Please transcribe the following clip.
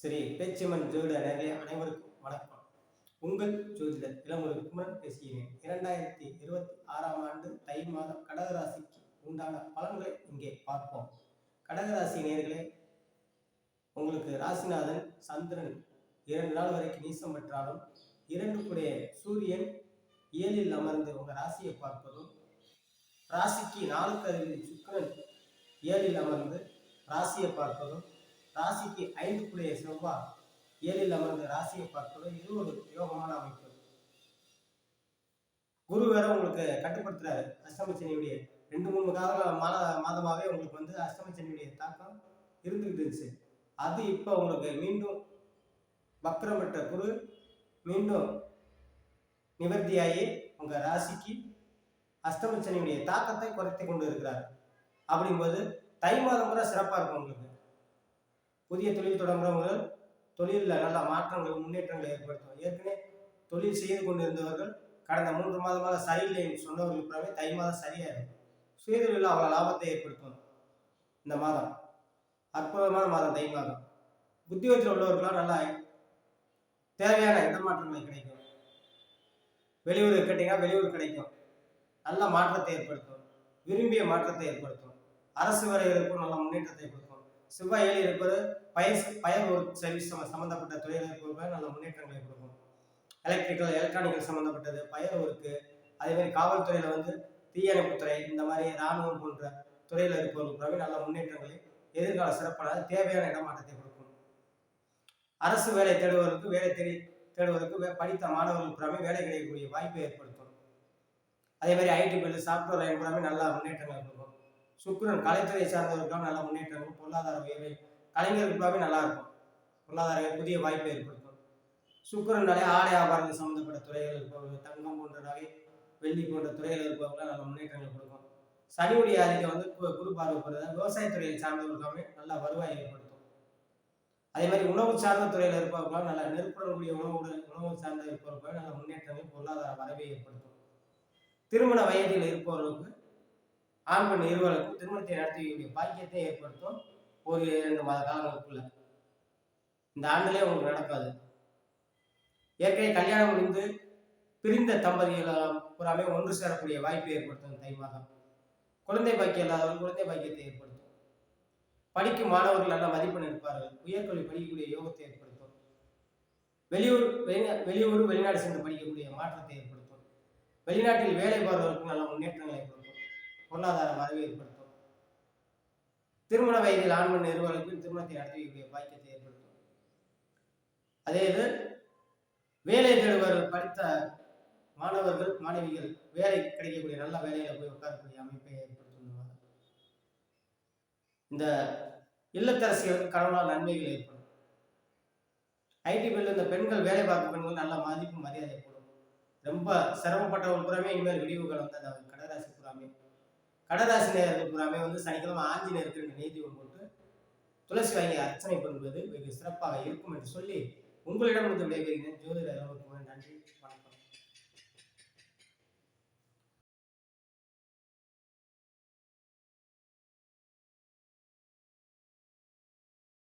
ஸ்ரீ பேச்சிமன் ஜோதிட நேர்களே அனைவருக்கும் வணக்கம். உங்கள் ஜோதிடர் இளமுரு குமரன் பேசுகிறேன். இரண்டாயிரத்தி இருபத்தி ஆறாம் ஆண்டு தை மாதம் கடகராசிக்கு உண்டான பலன்களை இங்கே பார்ப்போம். கடகராசி நேர்களே உங்களுக்கு ராசிநாதன் சந்திரன் இரண்டு நாள் வரைக்கும் நீசம் பெற்றாலும் இரண்டு கூடிய சூரியன் ஏழில் அமர்ந்து உங்கள் ராசியை பார்ப்பதும் ராசிக்கு நாலு கருவி சுக்கரன் ஏழில் அமர்ந்து ராசியை பார்ப்பதும் ராசிக்கு ஐந்து செவ்வாய் ஏழில் அமர்ந்து ராசியை பார்ப்பதும் இது ஒரு யோகமான அமைப்பு. குரு வேற உங்களுக்கு கட்டுப்படுத்துறாரு. அஷ்டமச்சனியுடைய ரெண்டு மூணு கால மாத மாதமாகவே உங்களுக்கு வந்து அஷ்டமச்சனியுடைய தாக்கம் இருந்துகிட்டு இருந்துச்சு. அது இப்போ உங்களுக்கு மீண்டும் வக்ரம் பெற்ற குரு மீண்டும் நிவர்த்தியாகி உங்கள் ராசிக்கு அஷ்டமச்சனியுடைய தாக்கத்தை குறைத்து கொண்டு இருக்கிறார். அப்படிங்கும்போது தை மாதம் கூட சிறப்பாக இருக்கும் உங்களுக்கு. புதிய தொழில் தொடங்குறவர்கள் தொழிலில் நல்ல மாற்றங்கள் முன்னேற்றங்களை ஏற்படுத்தும் ஏற்கனவே தொழில் செய்து கொண்டிருந்தவர்கள் கடந்த மூன்று மாதமாக சரியில்லை என்று சொன்னவர்கள் பிறகு தை மாதம் சரியாயிடும். சுயதொழில் அவ்வளோ லாபத்தை ஏற்படுத்தும் இந்த மாதம். அற்புதமான மாதம் தை மாதம். உத்தியோகத்தில் உள்ளவர்களாம் நல்லா தேவையான இடமாற்றங்கள் கிடைக்கும். வெளியூர் கேட்டீங்கன்னா வெளியூர் கிடைக்கும். நல்ல மாற்றத்தை ஏற்படுத்தும் விரும்பிய மாற்றத்தை ஏற்படுத்தும் அரசு வேலைகளுக்கும் நல்ல முன்னேற்றத்தை கொடுக்கும் செவ்வாய் ஏழு இருப்பது பயிர் பயர் ஒர்க் சர்வீஸ் சம்ம- சம்பந்தப்பட்ட துறையில் இருப்பவர்கள் நல்ல முன்னேற்றங்களை கொடுக்கும். எலக்ட்ரிக்கல் எலக்ட்ரானிக்கல் சம்மந்தப்பட்டது பயர் ஒர்க்கு. அதே மாதிரி காவல்துறையில் வந்து தீயணைப்புத்துறை இந்த மாதிரி இராணுவம் போன்ற துறையில் இருப்பவர்களுக்கு நல்ல முன்னேற்றங்களை எதிர்கால சிறப்பான தேவையான இடமாற்றத்தை கொடுக்கும். அரசு வேலை தேடுவதற்கு வேலை தேடி தேடுவதற்கு வே- படித்த மாணவர்களுக்கு புறாமே வேலை கிடைக்கக்கூடிய வாய்ப்பை ஏற்படுத்தும். அதே மாதிரி ஐடி பில்லு சாஃப்ட்வேர் லைன் புறாமே நல்ல முன்னேற்றங்கள் கொடுக்கும். சுக்கிரன் கலைத்துறை சார்ந்தவர்களுக்கும் நல்ல முன்னேற்றமும் பொருளாதார உயர்வை கலைஞர்களுக்காகவே நல்லா இருக்கும். பொருளாதார புதிய வாய்ப்பை ஏற்படுத்தும். சுக்கிரனாலே ஆடை ஆபாரங்கள் சம்மந்தப்பட்ட துறைகள் இருப்பவர்கள் தங்கம் போன்ற நகை வெள்ளி போன்ற துறைகள் இருப்பவர்கள் நல்ல முன்னேற்றங்கள் கொடுக்கும். சனியுடைய அறிக்கை வந்து கு- குரு விவசாயத்துறையை சார்ந்தவர்களுக்காகவே நல்ல வருவாய் ஏற்படுத்தும். அதே மாதிரி உணவு சார்ந்த துறையில் இருப்பவர்களால் நல்ல நெருப்புடக்கூடிய உணவு உணவு சார்ந்த இருப்பவர்கள் நல்ல முன்னேற்றங்கள் பொருளாதார வரவை ஏற்படுத்தும். திருமண வயதில் இருப்பவர்களுக்கு ஆண் பெண் இருவருக்கும் திருமணத்தை நடத்திய பாக்கியத்தை ஏற்படுத்தும் ஒரு இரண்டு மாத காலங்களுக்குள்ள இந்த ஆண்டுலேயே உங்களுக்கு நடக்காது. ஏற்கனவே கல்யாணம் முடிந்து பிரிந்த தம்பதிகள் பூராமே ஒன்று சேரக்கூடிய வாய்ப்பை ஏற்படுத்தும் தை மாதம். குழந்தை பாக்கியம் இல்லாதவர்கள் குழந்தை பாக்கியத்தை ஏற்படுத்தும். படிக்கும் மாணவர்கள் நல்ல மதிப்பெண் எடுப்பார்கள். உயர்கல்வி படிக்கக்கூடிய யோகத்தை ஏற்படுத்தும். வெளியூர் வெளிநா- வெளியூர் வெளிநாடு சென்று படிக்கக்கூடிய மாற்றத்தை ஏற்படுத்தும். வெளிநாட்டில் வேலை பார்ப்பவர்களுக்கு நல்ல முன்னேற்றங்களை ஏற்படும் பொருளாதார வரவை ஏற்படுத்தும். திருமண வயதில் ஆண்மன் நிறுவனத்தில் திருமணத்தை நடத்தக்கூடிய பாக்கியத்தை ஏற்படுத்தும். அதே இது வேலை தேடுபவர்கள் படித்த மாணவர்கள் மாணவிகள் வேலை கிடைக்கக்கூடிய நல்ல வேலையில போய் உட்காரக்கூடிய அமைப்பை ஏற்படுத்தும். இந்த இல்லத்தரசிகளுக்கு கணவனால் நன்மைகள் ஏற்படும். ஐடி பில் இந்த பெண்கள் வேலை பார்க்கும் பெண்கள் நல்ல மதிப்பு மரியாதை போடும் ரொம்ப சிரமப்பட்டவர்கள் புறமே இனிமேல் விடிவுகள் வந்து அந்த கடகராசி புறாமே கடராசி நேரத்தில் பூராமே வந்து சனிக்கிழமை ஆஞ்சநேயருக்கு ரெண்டு நெய்தீபம் போட்டு துளசி வாங்கி அர்ச்சனை பண்ணுவது வெகு சிறப்பாக இருக்கும் என்று சொல்லி உங்களிடம் வந்து விடைபெறுகிறேன் ஜோதிடர் நன்றி வணக்கம்.